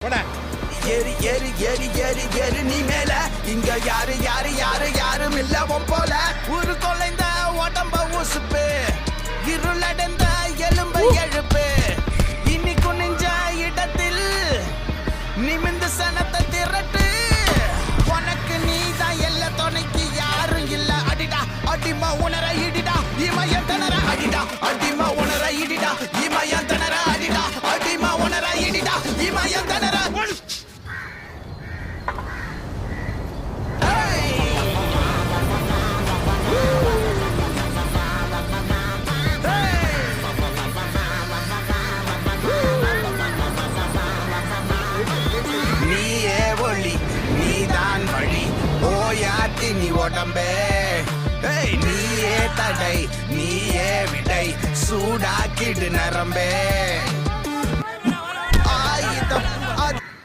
ஏறி ஏறி ஏறி ஏறி ஏறி நீ மேல. இங்க யாரு யாரு நோயாத்தி நீ உடம்பே. நீயே தடை நீயே விடை. சூடாக்கிடு நரம்பே.